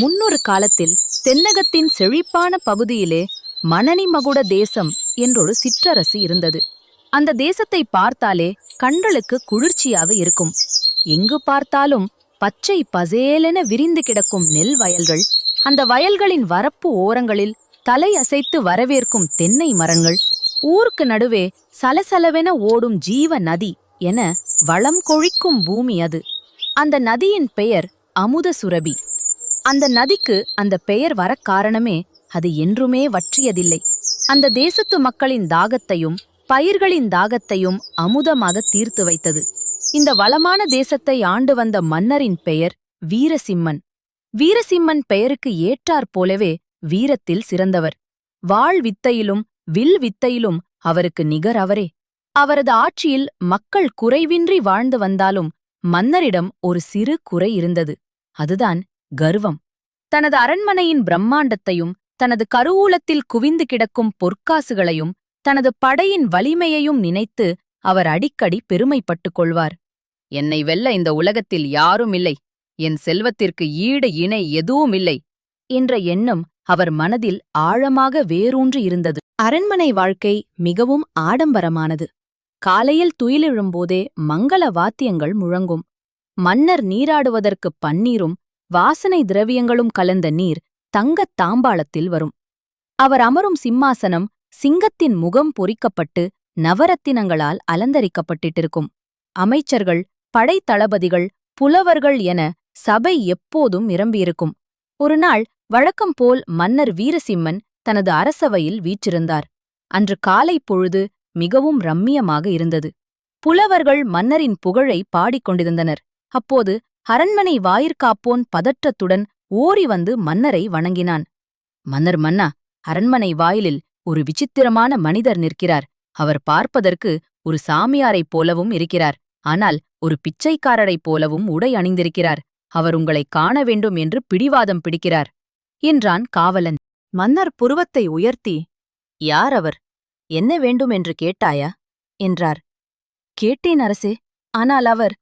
முன்னொரு காலத்தில் தென்னகத்தின் செழிப்பான பகுதியிலே மணனிமகுட தேசம் என்றொரு சிற்றரசு இருந்தது. அந்த தேசத்தை பார்த்தாலே கண்களுக்கு குளிர்ச்சியாக இருக்கும். எங்கு பார்த்தாலும் பச்சை பசேலென விரிந்து கிடக்கும் நெல் வயல்கள் அந்த வயல்களின் வரப்பு ஓரங்களில் தலை அசைத்து வரவேற்கும் தென்னை மரங்கள் ஊருக்கு நடுவே சலசலவென ஓடும் ஜீவ நதி என வளம் கொழிக்கும் பூமி அது. அந்த நதியின் பெயர் அமுத சுரபி அந்த நதிக்கு அந்த பெயர் வரக் காரணமே அது என்றுமே வற்றியதில்லை. அந்த தேசத்து மக்களின் தாகத்தையும் பயிர்களின் தாகத்தையும் அமுதமாக தீர்த்து வைத்தது. இந்த வளமான தேசத்தை ஆண்டு வந்த மன்னரின் பெயர் வீரசிம்மன். வீரசிம்மன் பெயருக்கு ஏற்றாற் போலவே வீரத்தில் சிறந்தவர். வாழ் வித்தையிலும் வில் வித்தையிலும் அவருக்கு நிகர் அவரே. அவரது ஆட்சியில் மக்கள் குறைவின்றி வாழ்ந்து வந்தாலும் மன்னரிடம் ஒரு சிறு குறை இருந்தது. அதுதான் கர்வம். தனது அரண்மனையின் பிரம்மாண்டத்தையும் தனது கருவூலத்தில் குவிந்து கிடக்கும் பொற்காசுகளையும் தனது படையின் வலிமையையும் நினைத்து அவர் அடிக்கடி பெருமைப்பட்டுக் கொள்வார். என்னை வெல்ல இந்த உலகத்தில் யாரும் இல்லை. என் செல்வத்திற்கு ஈடு இணை எதுவும் இல்லை என்ற எண்ணம் அவர் மனதில் ஆழமாக வேரூன்றி இருந்தது. அரண்மனை வாழ்க்கை மிகவும் ஆடம்பரமானது. காலையில் துயிலெழும்போதே மங்கள வாத்தியங்கள் முழங்கும். மன்னர் நீராடுவதற்குப் பன்னீரும் வாசனை திரவியங்களும் கலந்த நீர் தங்கத் தாம்பாளத்தில் வரும். அவர் அமரும் சிம்மாசனம் சிங்கத்தின் முகம் பொறிக்கப்பட்டு நவரத்தினங்களால் அலந்தரிக்கப்பட்டிருக்கும் அமைச்சர்கள் படைத்தளபதிகள் புலவர்கள் என சபை எப்போதும் நிரம்பியிருக்கும். ஒருநாள் வழக்கம் போல் மன்னர் வீரசிம்மன் தனது அரசவையில் வீற்றிருந்தார். அன்று காலை பொழுது மிகவும் ரம்மியமாக இருந்தது. புலவர்கள் மன்னரின் புகழை பாடிக்கொண்டிருந்தனர் அப்போது அரண்மனை வாயிற்காப்போன் பதற்றத்துடன் ஓரி வந்து மன்னரை வணங்கினான். மன்னர் மன்னா அரண்மனை வாயிலில் ஒரு விசித்திரமான மனிதர் நிற்கிறார். அவர் பார்ப்பதற்கு ஒரு சாமியாரைப் போலவும் இருக்கிறார். ஆனால் ஒரு பிச்சைக்காரரைப் போலவும் உடை அணிந்திருக்கிறார். அவர் உங்களை காண வேண்டும் என்று பிடிவாதம் பிடிக்கிறார் என்றான் காவலன். மன்னர் புருவத்தை உயர்த்தி யார் அவர்? என்ன வேண்டும் என்று கேட்டாயா? என்றார். கேட்டேன் அரசே ஆனால் அவர்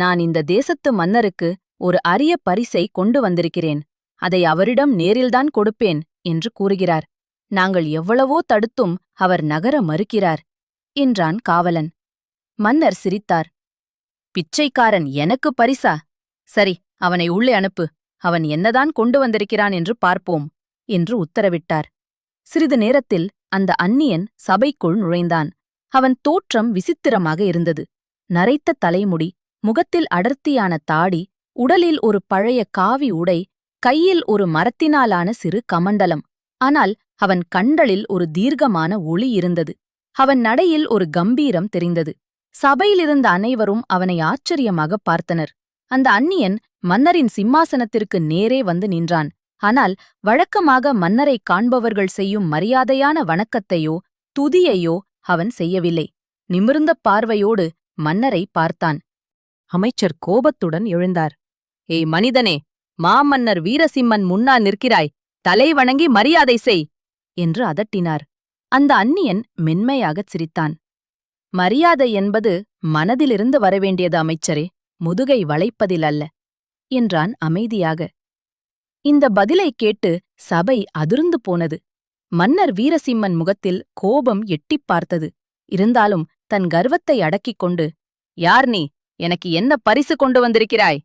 நான் இந்த தேசத்து மன்னருக்கு ஒரு அரிய பரிசை கொண்டு வந்திருக்கிறேன். அதை அவரிடம் நேரில்தான் கொடுப்பேன் என்று கூறுகிறார். நாங்கள் எவ்வளவோ தடுத்தும் அவர் நகர மறுக்கிறார் என்றான் காவலன். மன்னர் சிரித்தார். பிச்சைக்காரன் எனக்கு பரிசா? சரி அவனை உள்ளே அனுப்பு. அவன் என்னதான் கொண்டு வந்திருக்கிறான் என்று பார்ப்போம் என்று உத்தரவிட்டார். சிறிது நேரத்தில் அந்த அந்நியன் சபைக்குள் நுழைந்தான். அவன் தோற்றம் விசித்திரமாக இருந்தது. நரைத்த தலைமுடி முகத்தில் அடர்த்தியான தாடி உடலில் ஒரு பழைய காவி உடை கையில் ஒரு மரத்தினாலான சிறு கமண்டலம். ஆனால் அவன் கண்களில் ஒரு தீர்க்கமான ஒளி இருந்தது. அவன் நடையில் ஒரு கம்பீரம் தெரிந்தது. சபையிலிருந்த அனைவரும் அவனை ஆச்சரியமாக பார்த்தனர். அந்த அந்நியன் மன்னரின் சிம்மாசனத்திற்கு நேரே வந்து நின்றான். ஆனால் வழக்கமாக மன்னரைக் காண்பவர்கள் செய்யும் மரியாதையான வணக்கத்தையோ துதியையோ அவன் செய்யவில்லை. நிமிர்ந்த பார்வையோடு மன்னரை பார்த்தான். அமைச்சர் கோபத்துடன் எழுந்தார். ஏய் மனிதனே மாமன்னர் வீரசிம்மன் முன்னா நிற்கிறாய். தலை வணங்கி மரியாதை செய்! என்று அதட்டினார். அந்த அந்நியன் மென்மையாகச் சிரித்தான். மரியாதை என்பது மனதிலிருந்து வரவேண்டியது அமைச்சரே முதுகை வளைப்பதில் அல்ல என்றான் அமைதியாக. இந்த பதிலைக் கேட்டு சபை அதிர்ந்து போனது. மன்னர் வீரசிம்மன் முகத்தில் கோபம் எட்டிப் பார்த்தது. இருந்தாலும் தன் கர்வத்தை அடக்கிக் கொண்டு யார் நீ? எனக்கு என்ன பரிசு கொண்டு வந்திருக்கிறாய்?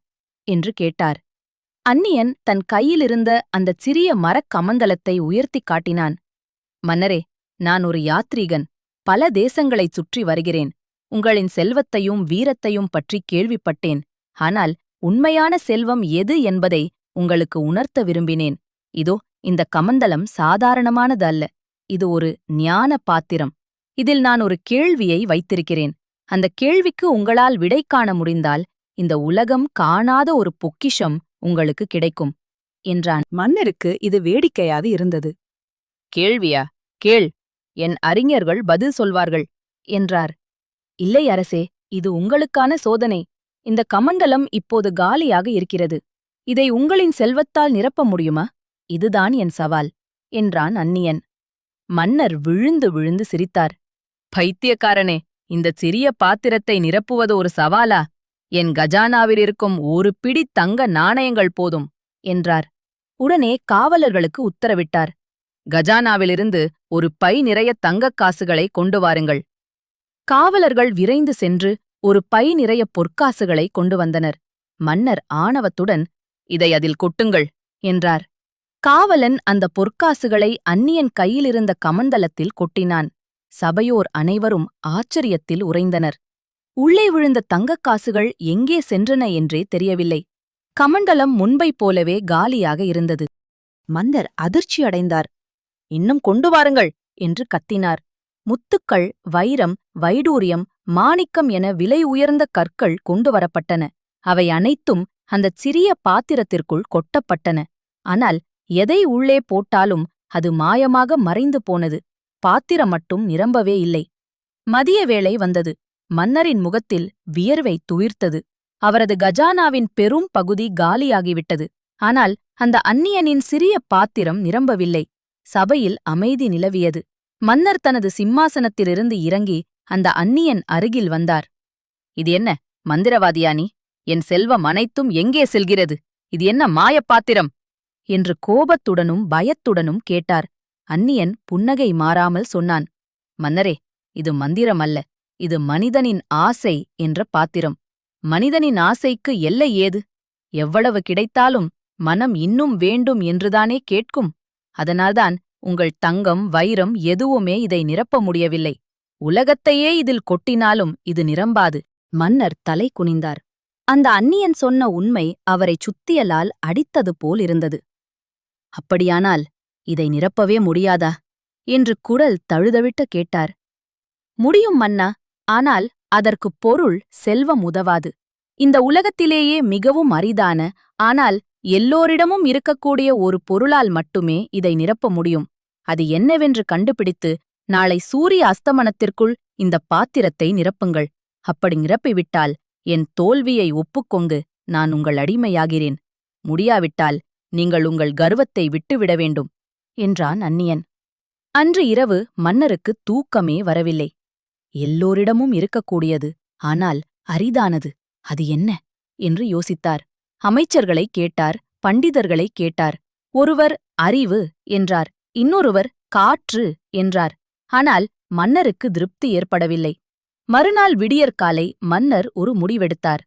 என்று கேட்டார். அந்நியன் தன் கையிலிருந்த அந்தச் சிறிய மரக் கமந்தலத்தை உயர்த்திக் காட்டினான். மன்னரே நான் ஒரு யாத்ரீகன். பல தேசங்களைச் சுற்றி வருகிறேன். உங்களின் செல்வத்தையும் வீரத்தையும் பற்றி கேள்விப்பட்டேன். ஆனால் உண்மையான செல்வம் எது என்பதை உங்களுக்கு உணர்த்த விரும்பினேன். இதோ இந்த கமந்தலம் சாதாரணமானது அல்ல இது ஒரு ஞான பாத்திரம் இதில் நான் ஒரு கேள்வியை வைத்திருக்கிறேன். அந்த கேள்விக்கு உங்களால் விடை காண முடிந்தால் இந்த உலகம் காணாத ஒரு பொக்கிஷம் உங்களுக்கு கிடைக்கும் என்றான். மன்னருக்கு இது வேடிக்கையாக இருந்தது. கேள்வியா? கேள். என் அறிஞர்கள் பதில் சொல்வார்கள் என்றார். இல்லை அரசே இது உங்களுக்கான சோதனை. இந்த கமண்டலம் இப்போது காலியாக இருக்கிறது. இதை உங்களின் செல்வத்தால் நிரப்ப முடியுமா? இதுதான் என் சவால் என்றான் அந்நியன். மன்னர் விழுந்து விழுந்து சிரித்தார். பைத்தியக்காரனே இந்தச் சிறிய பாத்திரத்தை நிரப்புவது ஒரு சவாலா? என் கஜானாவில் இருக்கும் ஒரு பிடி தங்க நாணயங்கள் போதும் என்றார். உடனே காவலர்களுக்கு உத்தரவிட்டார். கஜானாவிலிருந்து ஒரு பை நிறைய தங்கக் காசுகளை கொண்டு வாருங்கள். காவலர்கள் விரைந்து சென்று ஒரு பை நிறைய பொற்காசுகளை கொண்டு வந்தனர். மன்னர் ஆணவத்துடன் இதை அதில் கொட்டுங்கள் என்றார். காவலன் அந்த பொற்காசுகளை அந்நியன் கையிலிருந்த கமண்டலத்தில் கொட்டினான். சபையோர் அனைவரும் ஆச்சரியத்தில் உறைந்தனர். உள்ளே விழுந்த தங்கக் காசுகள் எங்கே சென்றன என்றே தெரியவில்லை. கமண்டலம் முன்பைப் போலவே காலியாக இருந்தது. மந்தர் அதிர்ச்சி அடைந்தார். இன்னும் கொண்டு வாருங்கள் என்று கத்தினார். முத்துக்கள் வைரம் வைடூரியம் மாணிக்கம் என விலை உயர்ந்த கற்கள் கொண்டு வரப்பட்டன. அவை அனைத்தும் அந்தச் சிறிய பாத்திரத்திற்குள் கொட்டப்பட்டன. ஆனால் எதை உள்ளே போட்டாலும் அது மாயமாக மறைந்து போனது. பாத்திரம் மட்டும் நிரம்பவே இல்லை. மதிய வேளை வந்தது. மன்னரின் முகத்தில் வியர்வை துயிர்த்தது. அவரது கஜானாவின் பெரும் பகுதி காலியாகிவிட்டது. ஆனால் அந்த அந்நியனின் சிறிய பாத்திரம் நிரம்பவில்லை. சபையில் அமைதி நிலவியது. மன்னர் தனது சிம்மாசனத்திலிருந்து இறங்கி அந்த அந்நியன் அருகில் வந்தார். இது என்ன? மந்திரவாதியானி என் செல்வம் அனைத்தும் எங்கே செல்கிறது? இது என்ன மாயப் பாத்திரம்? என்று கோபத்துடனும் பயத்துடனும் கேட்டார். அந்நியன் புன்னகை மாறாமல் சொன்னான் மன்னரே இது மந்திரம் அல்ல இது மனிதனின் ஆசை என்ற பாத்திரம். மனிதனின் ஆசைக்கு எல்லை ஏது? எவ்வளவு கிடைத்தாலும் மனம் இன்னும் வேண்டும் என்றுதானே கேட்கும். அதனால்தான் உங்கள் தங்கம் வைரம் எதுவுமே இதை நிரப்ப முடியவில்லை. உலகத்தையே இதில் கொட்டினாலும் இது நிரம்பாது. மன்னர் தலை குனிந்தார். அந்த அந்நியன் சொன்ன உண்மை அவரைச் சுத்தியலால் அடித்தது போல் இருந்தது. அப்படியானால் இதை நிரப்பவே முடியாதா? என்று குரல் தழுதவிட்டு கேட்டார். முடியும் மன்னா. ஆனால் அதற்குப் பொருள் செல்வம் உதவாது. இந்த உலகத்திலேயே மிகவும் அரிதான ஆனால் எல்லோரிடமும் இருக்கக்கூடிய ஒரு பொருளால் மட்டுமே இதை நிரப்ப முடியும். அது என்னவென்று கண்டுபிடித்து நாளை சூரிய அஸ்தமனத்திற்குள் இந்த பாத்திரத்தை நிரப்புங்கள். அப்படி நிரப்பிவிட்டால் என் தோல்வியை ஒப்புக்கொங்கு. நான் உங்கள் அடிமையாகிறேன். முடியாவிட்டால் நீங்கள் உங்கள் கர்வத்தை விட்டுவிட வேண்டும். என்றான் அந்நியன். அன்று இரவு மன்னருக்கு தூக்கமே வரவில்லை. எல்லோரிடமும் இருக்கக்கூடியது ஆனால் அரிதானது அது என்ன? என்று யோசித்தார். அமைச்சர்களைக் கேட்டார் பண்டிதர்களைக் கேட்டார். ஒருவர் அறிவு என்றார் இன்னொருவர் காற்று என்றார். ஆனால் மன்னருக்கு திருப்தி ஏற்படவில்லை. மறுநாள் விடியற்காலை மன்னர் ஒரு முடிவெடுத்தார்.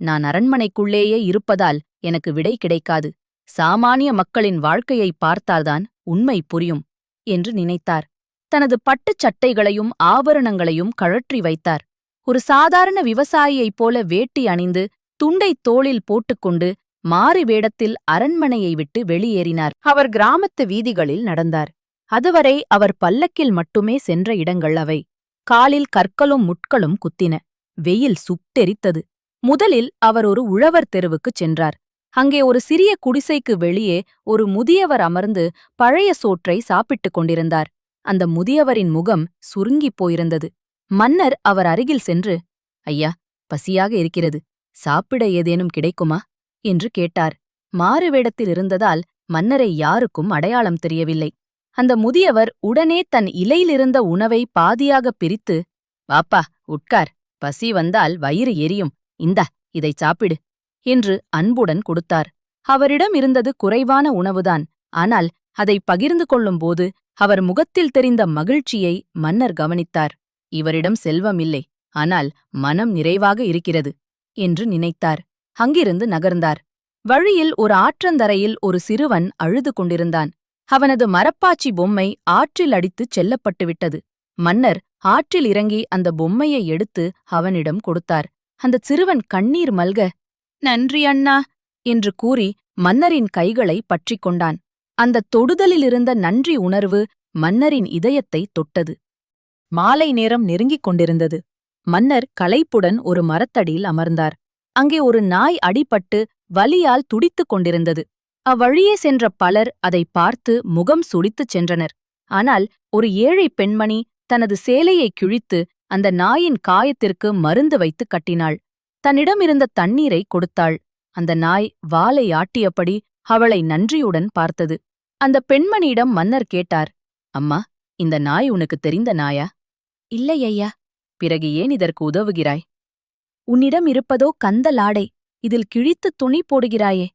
நான் அரண்மனைக்குள்ளேயே இருப்பதால் எனக்கு விடை கிடைக்காது. சாமானிய மக்களின் வாழ்க்கையை பார்த்தால்தான் உண்மை புரியும் என்று நினைத்தார். தனது பட்டுச் சட்டைகளையும் ஆபரணங்களையும் கழற்றி வைத்தார். ஒரு சாதாரண விவசாயியைப் போல வேட்டி அணிந்து துண்டைத் தோளில் போட்டுக்கொண்டு மாறு வேடத்தில் அரண்மனையை விட்டு வெளியேறினார். அவர் கிராமத்து வீதிகளில் நடந்தார். அதுவரை அவர் பல்லக்கில் மட்டுமே சென்ற இடங்கள் அவை. காலில் கற்களும் முட்களும் குத்தின. வெயில் சுட்டெரித்தது. முதலில் அவர் ஒரு உழவர் தெருவுக்குச் சென்றார். அங்கே ஒரு சிறிய குடிசைக்கு வெளியே ஒரு முதியவர் அமர்ந்து பழைய சோற்றை சாப்பிட்டுக் கொண்டிருந்தார். அந்த முதியவரின் முகம் சுருங்கிப் போயிருந்தது. மன்னர் அவர் அருகில் சென்று ஐயா பசியாக இருக்கிறது. சாப்பிட ஏதேனும் கிடைக்குமா? என்று கேட்டார். மாறு வேடத்தில் இருந்ததால் மன்னரை யாருக்கும் அடையாளம் தெரியவில்லை. அந்த முதியவர் உடனே தன் இலையிலிருந்த உணவை பாதியாகப் பிரித்து வாப்பா உட்கார். பசி வந்தால் வயிறு எரியும். இந்தா இதைச் சாப்பிடு. என்று அன்புடன் கொடுத்தார். அவரிடம் இருந்தது குறைவான உணவுதான். ஆனால் அதை பகிர்ந்து கொள்ளும்போது அவர் முகத்தில் தெரிந்த மகிழ்ச்சியை மன்னர் கவனித்தார். இவரிடம் செல்வம் இல்லை. ஆனால் மனம் நிறைவாக இருக்கிறது என்று நினைத்தார். அங்கிருந்து நகர்ந்தார். வழியில் ஒரு ஆற்றந்தரையில் ஒரு சிறுவன் அழுது கொண்டிருந்தான். அவனது மரப்பாச்சி பொம்மை ஆற்றில் அடித்துச் செல்லப்பட்டுவிட்டது. மன்னர் ஆற்றில் இறங்கி அந்த பொம்மையை எடுத்து அவனிடம் கொடுத்தார். அந்தச் சிறுவன் கண்ணீர் மல்க நன்றி அண்ணா என்று கூறி மன்னரின் கைகளை பற்றிக் கொண்டான். அந்த தொடுதலிலிருந்த நன்றி உணர்வு மன்னரின் இதயத்தை தொட்டது. மாலை நேரம் நெருங்கிக் கொண்டிருந்தது. மன்னர் களைப்புடன் ஒரு மரத்தடியில் அமர்ந்தார். அங்கே ஒரு நாய் அடிபட்டு வலியால் துடித்துக் கொண்டிருந்தது. அவ்வழியே சென்ற பலர் அதை பார்த்து முகம் சுடித்துச் சென்றனர். ஆனால் ஒரு ஏழை பெண்மணி தனது சேலையை கிழித்து அந்த நாயின் காயத்திற்கு மருந்து வைத்து கட்டினாள். தன்னிடமிருந்த தண்ணீரை கொடுத்தாள். அந்த நாய் வாலை ஆட்டியபடி அவளை நன்றியுடன் பார்த்தது. அந்த பெண்மணியிடம் மன்னர் கேட்டார் அம்மா இந்த நாய் உனக்கு தெரிந்த நாயா? இல்லை ஐயா. பிறகு ஏன் இதற்கு உதவுகிறாய்? உன்னிடம் இருப்பதோ கந்தலாடை இதில் கிழித்து துணி போடுகிறாயே.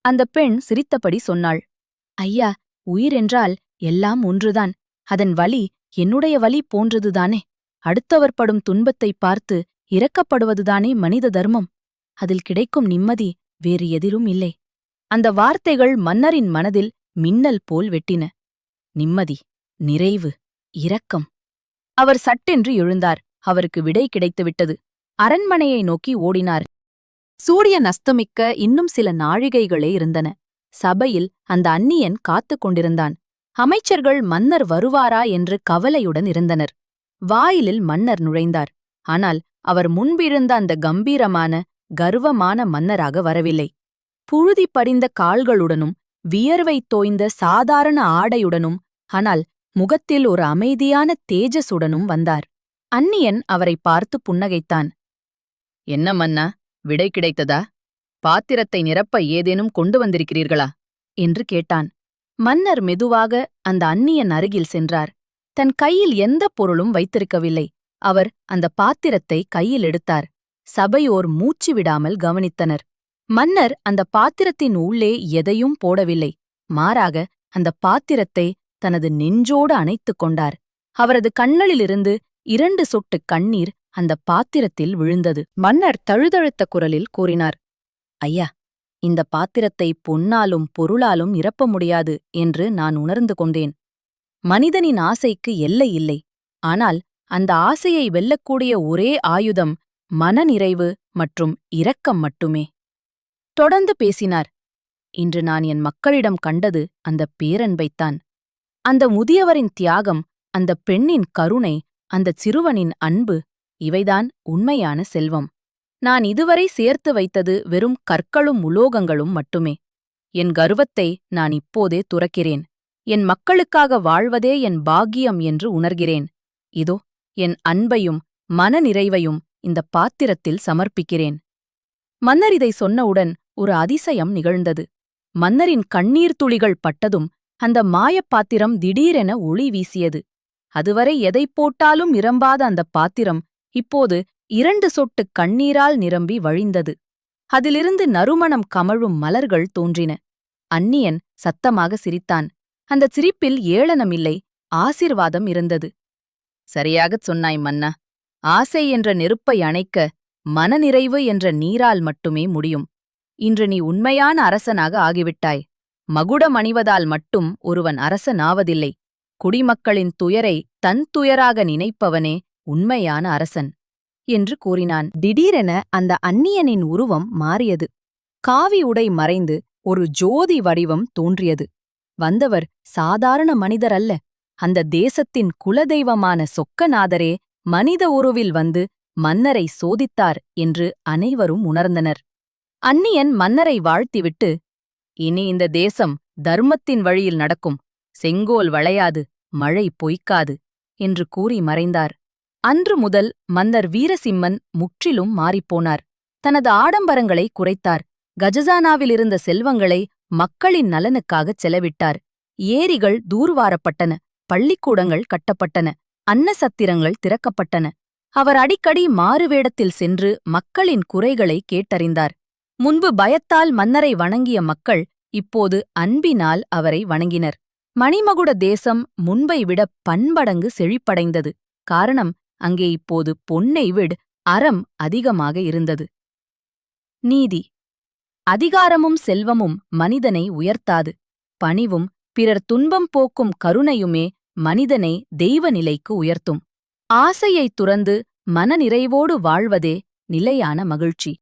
அந்த பெண் சிரித்தபடி சொன்னாள் ஐயா உயிரென்றால் எல்லாம் ஒன்றுதான். அதன் வலி என்னுடைய வலி போன்றதுதானே. அடுத்தவர் படும் துன்பத்தைப் பார்த்து இறக்கப்படுவதுதானே மனித தர்மம்? அதில் கிடைக்கும் நிம்மதி வேறு எதிரும் இல்லை. அந்த வார்த்தைகள் மன்னரின் மனதில் மின்னல் போல் வெட்டின. நிம்மதி நிறைவு இரக்கம். அவர் சட்டென்று எழுந்தார். அவருக்கு விடை கிடைத்துவிட்டது அரண்மனையை நோக்கி ஓடினார். சூரியன் அஸ்தமிக்க இன்னும் சில நாழிகைகளே இருந்தன. சபையில் அந்த அந்நியன் காத்துக் கொண்டிருந்தான். அமைச்சர்கள் மன்னர் வருவாரா என்று கவலையுடன் இருந்தனர். வாயிலில் மன்னர் நுழைந்தார். ஆனால் அவர் முன்பிருந்த அந்த கம்பீரமான கர்வமான மன்னராக வரவில்லை. புழுதி படிந்த கால்களுடனும் வியர்வை தோய்ந்த சாதாரண ஆடையுடனும் ஆனால் முகத்தில் ஒரு அமைதியான தேஜசுடனும் வந்தார். அந்நியன் அவரை பார்த்து புன்னகைத்தான். என்ன மன்னா விடை கிடைத்ததா? பாத்திரத்தை நிரப்ப ஏதேனும் கொண்டு வந்திருக்கிறீர்களா? என்று கேட்டான். மன்னர் மெதுவாக அந்த அந்நியன் அருகில் சென்றார். தன் கையில் எந்த பொருளும் வைத்திருக்கவில்லை. அவர் அந்த பாத்திரத்தை கையில் எடுத்தார். சபையோர் மூச்சு விடாமல் கவனித்தனர். மன்னர் அந்த பாத்திரத்தின் உள்ளே எதையும் போடவில்லை. மாறாக அந்த பாத்திரத்தை தனது நெஞ்சோடு அணைத்துக் கொண்டார். அவரது கண்களிலிருந்து இரண்டு சொட்டு கண்ணீர் அந்த பாத்திரத்தில் விழுந்தது. மன்னர் தழுதழுத்த குரலில் கூறினார் ஐயா இந்த பாத்திரத்தை பொன்னாலும் பொருளாலும் நிரப்ப முடியாது என்று நான் உணர்ந்து கொண்டேன். மனிதனின் ஆசைக்கு எல்லை இல்லை. ஆனால் அந்த ஆசையை வெல்லக்கூடிய ஒரே ஆயுதம் மனநிறைவு மற்றும் இரக்கம் மட்டுமே. தொடர்ந்து பேசினார் இன்று நான் என் மக்களிடம் கண்டது அந்த பேரன்பைத்தான். அந்த முதியவரின் தியாகம் அந்த பெண்ணின் கருணை அந்த சிறுவனின் அன்பு இவைதான் உண்மையான செல்வம். நான் இதுவரை சேர்த்து வைத்தது வெறும் கற்களும் உலோகங்களும் மட்டுமே. என் கர்வத்தை நான் இப்போதே துறக்கிறேன். என் மக்களுக்காக வாழ்வதே என் பாக்கியம் என்று உணர்கிறேன். இதோ என் அன்பையும் மனநிறைவையும் இந்த பாத்திரத்தில் சமர்ப்பிக்கிறேன். மன்னர் இதை சொன்னவுடன் ஒரு அதிசயம் நிகழ்ந்தது. மன்னரின் கண்ணீர் துளிகள் பட்டதும் அந்த மாயப் பாத்திரம் திடீரென ஒளி வீசியது. அதுவரை எதை போட்டாலும் நிரம்பாத அந்த பாத்திரம் இப்போது இரண்டு சொட்டு கண்ணீரால் நிரம்பி வழிந்தது. அதிலிருந்து நறுமணம் கமழும் மலர்கள் தோன்றின. அந்நியன் சத்தமாக சிரித்தான். அந்த சிரிப்பில் ஏளனமில்லை ஆசிர்வாதம் இருந்தது. சரியாகச் சொன்னாய் மன்னா. ஆசை என்ற நெருப்பை அணைக்க மனநிறைவு என்ற நீரால் மட்டுமே முடியும். இன்று நீ உண்மையான அரசனாக ஆகிவிட்டாய். மகுடம் அணிவதால் மட்டும் ஒருவன் அரசனாவதில்லை. குடிமக்களின் துயரை தன் துயராக நினைப்பவனே உண்மையான அரசன் என்று கூறினான். திடீரென அந்த அந்நியனின் உருவம் மாறியது. காவி உடை மறைந்து ஒரு ஜோதி வடிவம் தோன்றியது. வந்தவர் சாதாரண மனிதர் அல்ல அந்த தேசத்தின் குலதெய்வமான சொக்கநாதரே மனித உருவில் வந்து மன்னரை சோதித்தார் என்று அனைவரும் உணர்ந்தனர். அந்நியன் மன்னரை வாழ்த்திவிட்டு இனி இந்த தேசம் தர்மத்தின் வழியில் நடக்கும் செங்கோல் வளையாது மழை பொய்க்காது என்று கூறி மறைந்தார். அன்று முதல் மன்னர் வீரசிம்மன் முற்றிலும் மாறிப்போனார். தனது ஆடம்பரங்களை குறைத்தார். கஜசானாவிலிருந்த செல்வங்களை மக்களின் நலனுக்காகச் செலவிட்டார். ஏரிகள் தூர்வாரப்பட்டன. பள்ளிக்கூடங்கள் கட்டப்பட்டன. அன்னசத்திரங்கள் திறக்கப்பட்டன. அவர் அடிக்கடி மாறுவேடத்தில் சென்று மக்களின் குறைகளை கேட்டறிந்தார். முன்பு பயத்தால் மன்னரை வணங்கிய மக்கள் இப்போது அன்பினால் அவரை வணங்கினர். மணிமகுட தேசம் முன்பை விட பன்மடங்கு செழிப்படைந்தது. காரணம் அங்கே இப்போது பொன்னை விட அறம் அதிகமாக இருந்தது. நீதி. அதிகாரமும் செல்வமும் மனிதனை உயர்த்தாது. பணிவும் பிறர் துன்பம் போக்கும் கருணையுமே மனிதனை தெய்வ நிலைக்கு உயர்த்தும். ஆசையைத் துறந்து மனநிறைவோடு வாழ்வதே நிலையான மகிழ்ச்சி.